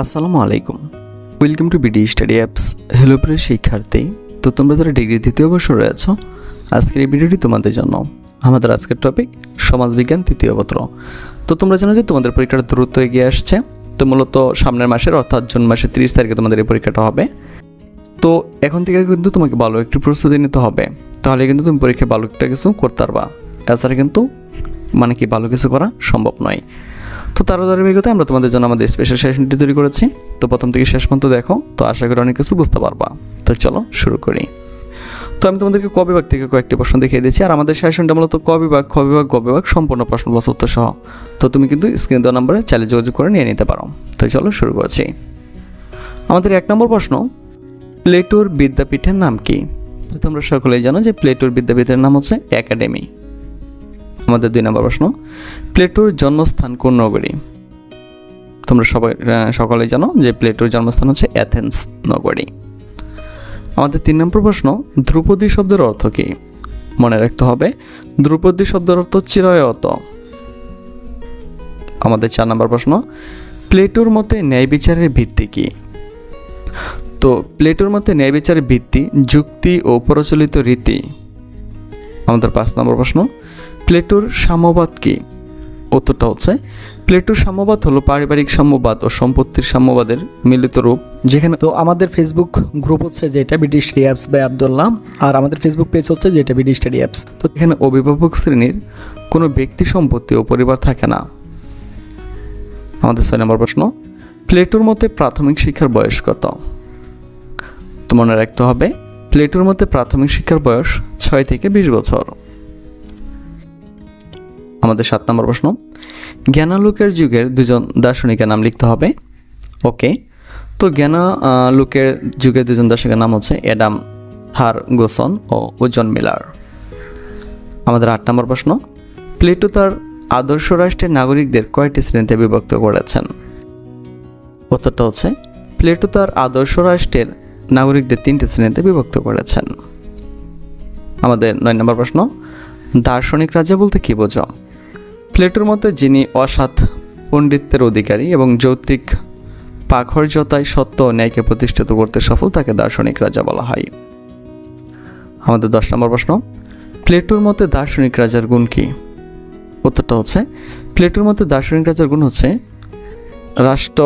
আসসালামু আলাইকুম। Welcome to BD study apps hello প্রিয় শিক্ষার্থী। তো তোমরা যারা ডিগ্রি দ্বিতীয় বছর রয়েছ, আজকের এই ভিডিওটি তোমাদের জন্য। আমাদের আজকের টপিক সমাজবিজ্ঞান তৃতীয় পত্র। তো তোমরা জানো যে তোমাদের পরীক্ষাটা দ্রুত এগিয়ে আসছে। তো মূলত সামনের মাসের, অর্থাৎ জুন মাসের তিরিশ তারিখে তোমাদের এই পরীক্ষাটা হবে। তো এখন থেকে কিন্তু তোমাকে ভালো একটি প্রস্তুতি নিতে হবে। তাহলে কিন্তু তুমি পরীক্ষায় ভালো একটা কিছু করতে পারবা। এছাড়া কিন্তু মানে কি ভালো কিছু করা সম্ভব নয়। তো তার ধারাবাহিকতা আমরা তোমাদের জন্য আমাদের স্পেশাল সেশনটি তৈরি করেছি। তো প্রথম থেকে শেষ পর্যন্ত দেখো, তো আশা করি অনেক কিছু বুঝতে পারবা। তো চলো শুরু করি। তো আমি তোমাদেরকে ক বিভাগ থেকে কয়েকটি প্রশ্ন দেখিয়ে দিচ্ছি, আর আমাদের সেশনটা মূলত ক বিভাগ, খ বিভাগ, গ বিভাগ সম্পূর্ণ প্রশ্ন প্লাস উত্তর সহ তো তুমি কিন্তু স্ক্রিন দেওয়া নম্বরে চালিয়ে যোগাযোগ করে নিয়ে নিতে পারো। তো চলো শুরু করছি। আমাদের এক নম্বর প্রশ্ন, প্লেটোর বিদ্যাপীঠের নাম কি? তোমরা সকলেই জানো যে প্লেটোর বিদ্যাপীঠের নাম হচ্ছে একাডেমি। আমাদের দুই নম্বর প্রশ্ন, প্লেটোর জন্মস্থান কোন নগরী? তোমরা সবাই সকলেই জানো যে প্লেটোর জন্মস্থান হচ্ছে অ্যাথেন্স নগরী। আমাদের তিন নম্বর প্রশ্ন, ধ্রুপদী শব্দের অর্থ কী? মনে রাখতে হবে, ধ্রুপদী শব্দের অর্থ চিরয়ত। আমাদের চার নম্বর প্রশ্ন, প্লেটোর মতে ন্যায় বিচারের ভিত্তি কী? তো প্লেটোর মতে ন্যায় বিচারের ভিত্তি যুক্তি ও প্রচলিত রীতি। আমাদের পাঁচ নম্বর প্রশ্ন প্লেটোর সাম্যবাদ কি? উত্তরটা হচ্ছে প্লেটোর সাম্যবাদ হলো পারিবারিক সাম্যবাদ ও সম্পত্তির সাম্যবাদের মিলিত রূপ। যেখানে তো আমাদের ফেসবুক গ্রুপ হচ্ছে যেটা BD study apps by Abdullah আর আমাদের ফেসবুক পেজ হচ্ছে যেটা বিডি স্টাডি অ্যাপস তো এখানে অভিভাবক শ্রেণির কোনো ব্যক্তি সম্পত্তি ও পরিবার থাকে না। আমাদের ছয় নম্বর প্রশ্ন প্লেটোর মতে প্রাথমিক শিক্ষার বয়স কত? তো মনে রাখতে হবে প্লেটোর মতে প্রাথমিক শিক্ষার বয়স ছয় থেকে বিশ বছর। আমাদের সাত নম্বর প্রশ্ন। জ্ঞানালোকের যুগের দুজন দার্শনিকের নাম লিখতে হবে। ওকে। তো জ্ঞানা আহ, লোকের যুগের দুজন দার্শনিকের নাম হচ্ছে অ্যাডাম হার গোসন ও ওজন মিলার। আমাদের আট নম্বর প্রশ্ন। প্লেটো তার আদর্শ রাষ্ট্রের নাগরিকদের কয়টি শ্রেণীতে বিভক্ত করেছেন? উত্তরটা হচ্ছে প্লেটো তার আদর্শ রাষ্ট্রের নাগরিকদের তিনটি শ্রেণীতে বিভক্ত করেছেন। আমাদের নয় নম্বর প্রশ্ন দার্শনিক রাজা বলতে কী বোঝো প্লেটোর মতে যিনি অসাধ পণ্ডিত্যের অধিকারী এবং যৌক্তিক পাখর্যতায় সত্য ও ন্যায়কে প্রতিষ্ঠিত করতে সফল, তাকে দার্শনিক রাজা বলা হয়। আমাদের দশ নম্বর প্রশ্ন, প্লেটোর মতে দার্শনিক রাজার গুণ কি? উত্তরটা হচ্ছে, প্লেটোর মতে দার্শনিক রাজার গুণ হচ্ছে, রাষ্ট্র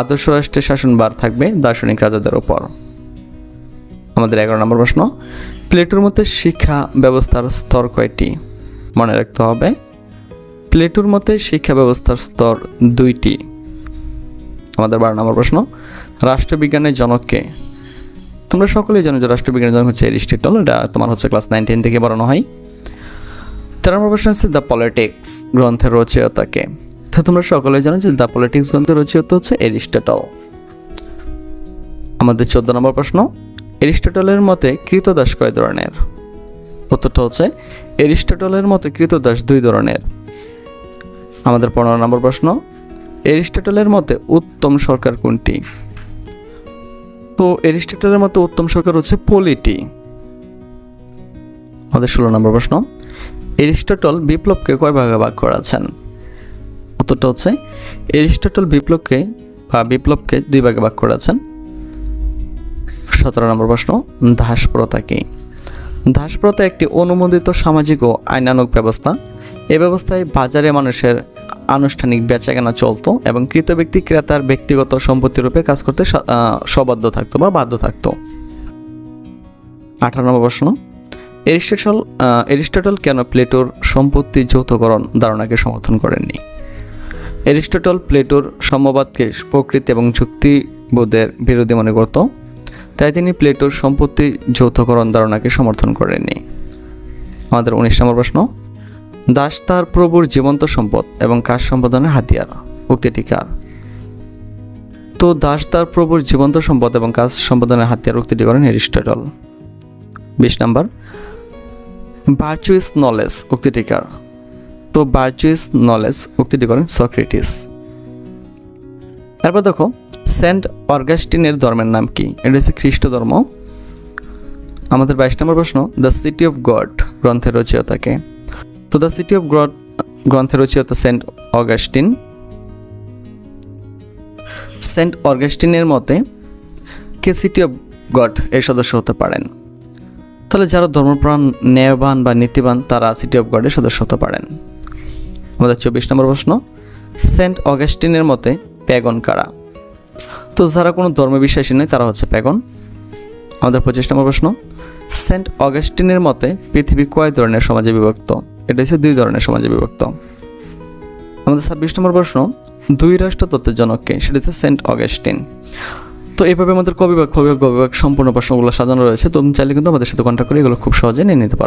আদর্শ রাষ্ট্রের শাসনবার থাকবে দার্শনিক রাজাদের ওপর আমাদের এগারো নম্বর প্রশ্ন, প্লেটোর মতে শিক্ষা ব্যবস্থার স্তর কয়টি? মনে রাখতে হবে প্লেটোর মতে শিক্ষা ব্যবস্থার স্তর দুইটি। আমাদের বারো নম্বর প্রশ্ন, রাষ্ট্রবিজ্ঞানের জনককে তোমরা সকলেই জানো যে রাষ্ট্রবিজ্ঞানের জনক হচ্ছে এরিস্টটল, এটা তোমার হচ্ছে ক্লাস নাইন টেন থেকে পড়ানো হয়। তেরো নম্বর প্রশ্ন হচ্ছে দ্য পলিটিক্স গ্রন্থের রচয়িতাকে তো তোমরা সকলেই জানো যে দ্য পলিটিক্স গ্রন্থের রচয়িতা হচ্ছে এরিস্টটল। আমাদের চোদ্দ নম্বর প্রশ্ন, এরিস্টটলের মতে কৃতদাস কয় ধরনের? উত্তরটা হচ্ছে, এরিস্টটলের মতে কৃতদাস দুই ধরনের। আমাদের পনেরো নম্বর প্রশ্ন, এরিস্টটলের মতে উত্তম সরকার কোনটি? তো এরিস্টটলের মতে উত্তম সরকার হচ্ছে পলিটি। আমাদের ষোলো নম্বর প্রশ্ন, এরিস্টটল বিপ্লবকে কয় ভাগে ভাগ করেছেন? উত্তরটা হচ্ছে, এরিস্টটল বিপ্লবকে বা বিপ্লবকে দুই ভাগে ভাগ করেছেন। সতেরো নম্বর প্রশ্ন দাস প্রথা কি? দাস প্রথা একটি অনুমোদিত সামাজিক ও আইনানুগ ব্যবস্থা। এই ব্যবস্থায় বাজারে মানুষের আনুষ্ঠানিক বেচাকেনা চলতো এবং কৃত ব্যক্তি, ক্রেতার ব্যক্তিগত সম্পত্তি রূপে কাজ করতে সবাধ্য থাকতো বা বাধ্য থাকতো। আঠারো নম্বর প্রশ্ন। এরিস্টটল এরিস্টটল কেন প্লেটোর সম্পত্তি যৌথকরণ ধারণাকে সমর্থন করেননি? এরিস্টটল প্লেটোর সম্যবাদকে প্রকৃতি এবং যুক্তিবোধের বিরোধী মনে করত, তাই তিনি প্লেটোর সম্পত্তি যৌথকরণ ধারণাকে সমর্থন করেননি। আমাদের উনিশ নম্বর প্রশ্ন। দাস তার প্রভুর জীবন্ত সম্পদ এবং কাজ সম্পাদনের হাতিয়ার। উক্তিটি কার? তো দাস তার প্রভুর জীবন্ত সম্পদ এবং কাজ সম্পাদনের হাতিয়ার উক্তিটি করেন এরিস্টটল। বিশ নাম্বার। ভার্চুয়াস নলেজ উক্তিটি কার? তো ভার্চুয়াস নলেজ উক্তিটি করেন সক্রেটিস। এরপর দেখো, সেন্ট অর্গাস্টিনের ধর্মের নাম কি? এটা হচ্ছে খ্রিস্ট ধর্ম। আমাদের বাইশ নম্বর প্রশ্ন, দ্য সিটি অফ গড গ্রন্থের রচয়িতাকে তো দ্য সিটি অফ গড গ্রন্থের রচয়িতা সেন্ট অগাস্টিন। সেন্ট অর্গেস্টিনের মতে, কে সিটি অফ গড এর সদস্য হতে পারেন? তাহলে যারা ধর্মপ্রাণ, ন্যায়বান বা নীতিবান, তারা সিটি অফ গডের সদস্য হতে পারেন। আমাদের চব্বিশ নম্বর প্রশ্ন, সেন্ট অগাস্টিনের মতে প্যাগন কারা? তো যারা কোনো ধর্মে বিশ্বাসী নয়, তারা হচ্ছে প্যাগন। আমাদের পঁচিশ নম্বর প্রশ্ন, সেন্ট অগাস্টিনের মতে পৃথিবী কয় ধরনের সমাজে বিভক্ত? এটা হচ্ছে দুই ধরনের সমাজে বিভক্ত। আমাদের ছাব্বিশ নম্বর প্রশ্ন, দুই রাষ্ট্র তত্ত্বের জনককে সেটা হচ্ছে সেন্ট অগাস্টিন। তো এইভাবে আমাদের কবিভাগ কবিভাগ কবিভাগ সম্পূর্ণ প্রশ্নগুলো সাজানো রয়েছে তুমি চাইলে কিন্তু আমাদের সাথে কন্ট্যাক্ট করে এগুলো খুব সহজে নিয়ে নিতে পারো।